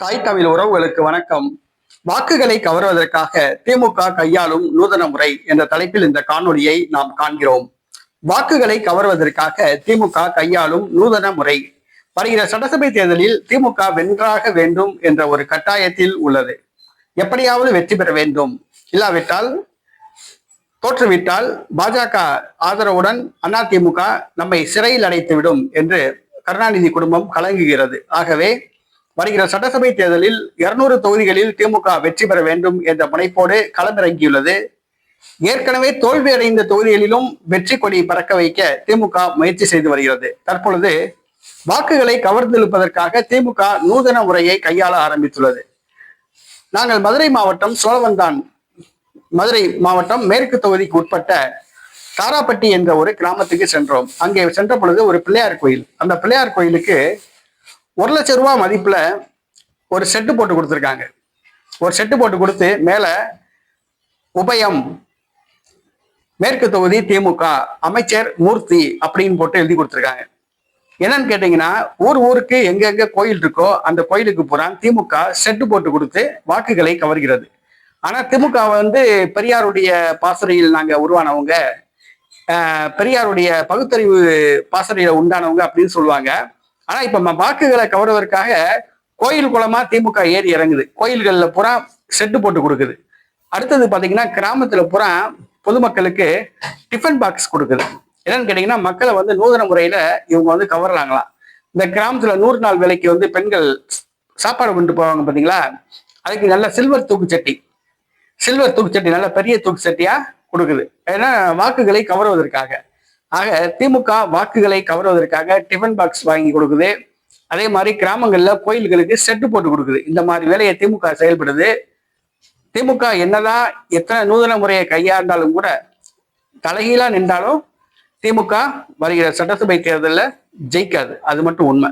தாய் தமிழ் உறவுகளுக்கு வணக்கம். வாக்குகளை கவர்வதற்காக திமுக கையாளும் நூதன முறை என்ற தலைப்பில் இந்த காணொளியை நாம் காண்கிறோம். வாக்குகளை கவர்வதற்காக திமுக கையாளும் நூதன முறை. வருகிற சட்டசபை தேர்தலில் திமுக வென்றாக வேண்டும் என்ற ஒரு கட்டாயத்தில் உள்ளது. எப்படியாவது வெற்றி பெற வேண்டும். இல்லாவிட்டால் தோற்றுவிட்டால் பாஜக ஆதரவுடன் அதிமுக நம்மை சிறையில் அடைத்துவிடும் என்று கருணாநிதி குடும்பம் கலங்குகிறது. ஆகவே வருகிற சட்டசபை தேர்தலில் இருநூறு தொகுதிகளில் திமுக வெற்றி பெற வேண்டும் என்ற முனைப்போடு களமிறங்கியுள்ளது. ஏற்கனவே தோல்வியடைந்த தொகுதிகளிலும் வெற்றி கொடி பறக்க வைக்க திமுக முயற்சி செய்து வருகிறது. தற்பொழுது வாக்குகளை கவர்ந்தெழுப்பதற்காக திமுக நூதன முறையை கையாள ஆரம்பித்துள்ளது. நாங்கள் மதுரை மாவட்டம் சோழவந்தான் மதுரை மாவட்டம் மேற்கு தொகுதிக்கு உட்பட்ட தாராப்பட்டி என்ற ஒரு கிராமத்துக்கு சென்றோம். அங்கே சென்ற பொழுது ஒரு பிள்ளையார் கோயில். அந்த பிள்ளையார் கோயிலுக்கு ஒரு லட்சம் ரூபா மதிப்பில் ஒரு செட்டு போட்டு கொடுத்துருக்காங்க. ஒரு செட்டு போட்டு கொடுத்து மேலே உபயம் மேற்கு தொகுதி திமுக அமைச்சர் மூர்த்தி அப்படின்னு போட்டு எழுதி கொடுத்துருக்காங்க. என்னன்னு கேட்டீங்கன்னா ஊர் ஊருக்கு எங்கெங்க கோயில் இருக்கோ அந்த கோயிலுக்கு பூரா திமுக செட்டு போட்டு கொடுத்து வாக்குகளை கவர்கிறது. ஆனா திமுக வந்து பெரியாருடைய பாசறையில் நாங்க உருவானவங்க பெரியாருடைய பகுத்தறிவு பாசறையில உண்டானவங்க அப்படின்னு சொல்லுவாங்க. ஆனா இப்ப நம்ம வாக்குகளை கவர்வதற்காக கோயில் குளமா திமுக ஏறி இறங்குது. கோயில்கள்ல புறா செட்டு போட்டு கொடுக்குது. அடுத்தது பாத்தீங்கன்னா கிராமத்துல புறா பொதுமக்களுக்கு டிஃபன் பாக்ஸ் கொடுக்குது. என்னன்னு கேட்டீங்கன்னா மக்களை வந்து நூதன முறையில இவங்க வந்து கவர்றாங்களாம். இந்த கிராமத்துல நூறு நாள் வேலைக்கு வந்து பெண்கள் சாப்பாடு கொண்டு போவாங்க பாத்தீங்களா? அதுக்கு நல்ல சில்வர் தூக்குச்சட்டி சில்வர் தூக்குச்சட்டி நல்ல பெரிய தூக்குச்சட்டியா கொடுக்குது. ஏன்னா வாக்குகளை கவருவதற்காக. ஆக திமுக வாக்குகளை கவருவதற்காக டிஃபன் பாக்ஸ் வாங்கி கொடுக்குது. அதே மாதிரி கிராமங்கள்ல கோயில்களுக்கு செட்டு போட்டு கொடுக்குது. இந்த மாதிரி வேலையை திமுக செயல்படுது. திமுக என்னதான் எத்தனை நூதன முறையை கையாண்டாலும் கூட தலைகீழா நின்றாலும் திமுக வருகிற சட்டசபை தேர்தலில் ஜெயிக்காது. அது மட்டும் உண்மை.